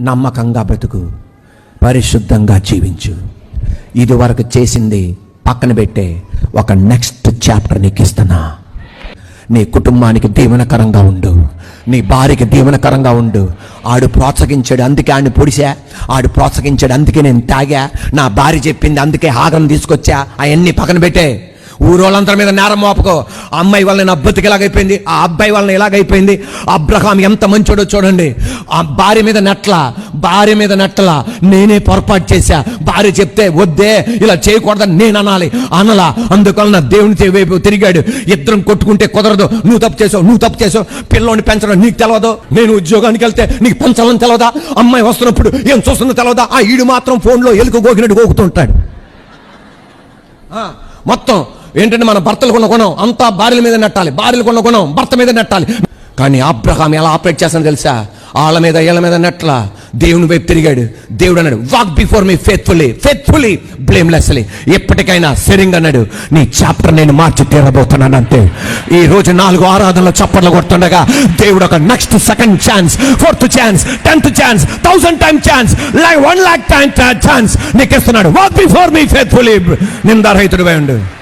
నమ్మకంగా బ్రతుకు. పరిశుద్ధంగా జీవించు. ఇది వరకు చేసింది పక్కన పెట్టే ఒక నెక్స్ట్ చాప్టర్ నీకు ఇస్తున్నా. నీ కుటుంబానికి దీవెనకరంగా ఉండు. నీ భార్యకి దీవెనకరంగా ఉండు. ఆడు ప్రోత్సహించాడు అందుకే ఆడిని పొడిసా ఆడు ప్రోత్సహించాడు అందుకే నేను తాగా. నా భార్య చెప్పింది అందుకే హాగం తీసుకొచ్చా. అవన్నీ పక్కన పెట్టే. ఊరోళ్ళందరి మీద నేరం మోపకో. ఆ అమ్మాయి వల్ల నా ఇలాగైపోయింది ఆ అబ్బాయి వలన ఇలాగైపోయింది అబ్రహాం ఎంత మంచోడో చూడండి. ఆ భార్య మీద నెట్ల భార్య మీద నెట్ల నేనే పొరపాటు చేశా. భార్య చెప్తే వద్దే ఇలా చేయకూడదని నేను అనాలి. అనలా. అందుకని నా దేవుని చే- వైపు తిరిగాడు. ఇద్దరం కొట్టుకుంటే కుదరదు. నువ్వు తప్పు చేసావు నువ్వు తప్పు చేసావు. పిల్లోని పెంచడం నీకు తెలియదు నేను ఉద్యోగానికి వెళ్తే నీకు పెంచాలని తెలియదా అమ్మాయి వస్తున్నప్పుడు ఏం చూస్తుందో తెలియదా ఆ ఈడు మాత్రం ఫోన్లో ఎలుక గోకినట్టు గోకుతుంటాడు. మొత్తం ఏంటంటే మన భర్తలు కొన్న గుణం అంతా భార్యల మీద నెట్టాలి భార్యలు కొన్న గుణం భర్త మీద నెట్టాలి. కానీ అబ్రహాం ఎలా ఆపరేట్ చేస్తానో తెలుసా? వాళ్ళ మీద వీళ్ళ మీద నెట్ల. దేవుని వైపు తిరిగాడు. దేవుడు అన్నాడు walk before me faithfully faithfully blamelessly ఎప్పటికైనా సెరింగ్ అన్నాడు నీ చాప్టర్ నేను మార్చి తీరబోతున్నాను అంతే ఈ రోజు నాలుగు ఆరాధనలో చప్పట్లు కొడుతుండగా దేవుడు ఒక next second chance fourth chance tenth chance thousand time chance one lakh time chance నీకు ఇస్తున్నాడు వాక్ బిఫోర్ మీ ఫేత్ఫుల్లీ నిందారహితుడు ఉండు.